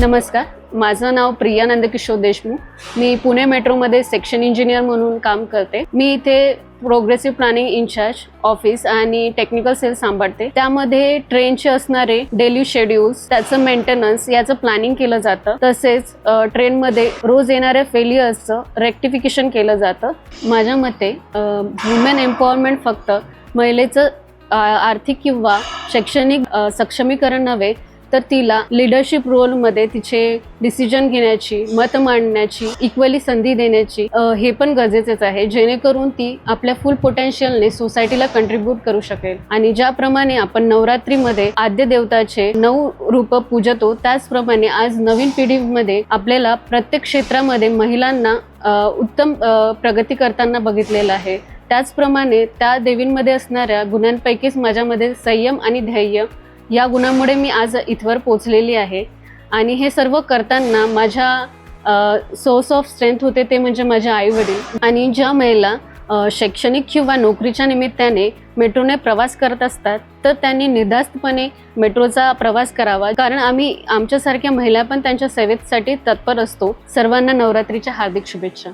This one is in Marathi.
नमस्कार. माझं नाव प्रिया नंदकिशोर देशमुख. मी पुणे मेट्रोमध्ये सेक्शन इंजिनियर म्हणून काम करते. मी इथे प्रोग्रेसिव्ह प्लॅनिंग इन्चार्ज ऑफिस आणि टेक्निकल सेल सांभाळते. त्यामध्ये ट्रेनचे असणारे डेली शेड्यूल्स त्याचं मेंटेनन्स याचं प्लॅनिंग केलं जातं. तसेच ट्रेनमध्ये रोज येणाऱ्या फेलियर्सचं रेक्टिफिकेशन केलं जातं. माझ्या मते वुमेन एम्पॉवरमेंट फक्त महिलेचं आर्थिक किंवा शैक्षणिक सक्षमीकरण नव्हे तर तिला लिडरशिप रोलमध्ये तिचे डिसिजन घेण्याची मत मांडण्याची इक्वली संधी देण्याची हे पण गरजेचेच आहे. जेणेकरून ती आपल्या फुल पोटेन्शियलने सोसायटीला कंट्रीब्यूट करू शकेल. आणि ज्याप्रमाणे आपण नवरात्रीमध्ये आद्य देवताचे नऊ रूप पूजतो त्याचप्रमाणे आज नवीन पिढीमध्ये आपल्याला प्रत्येक क्षेत्रामध्ये महिलांना उत्तम प्रगती करताना बघितलेलं आहे. त्याचप्रमाणे त्या देवींमध्ये असणाऱ्या गुणांपैकीच माझ्यामध्ये संयम आणि धैर्य या गुणामुळे मी आज इथवर पोचलेली आहे. आणि हे सर्व करताना माझ्या सोर्स ऑफ स्ट्रेंथ होते ते म्हणजे माझे आई वडील. आणि ज्या महिला शैक्षणिक किंवा नोकरीच्या निमित्ताने मेट्रोने प्रवास करत असतात तर त्यांनी निर्धास्तपणे मेट्रोचा प्रवास करावा. कारण आम्ही आमच्यासारख्या महिला पण त्यांच्या सेवेसाठी तत्पर असतो. सर्वांना नवरात्रीच्या हार्दिक शुभेच्छा.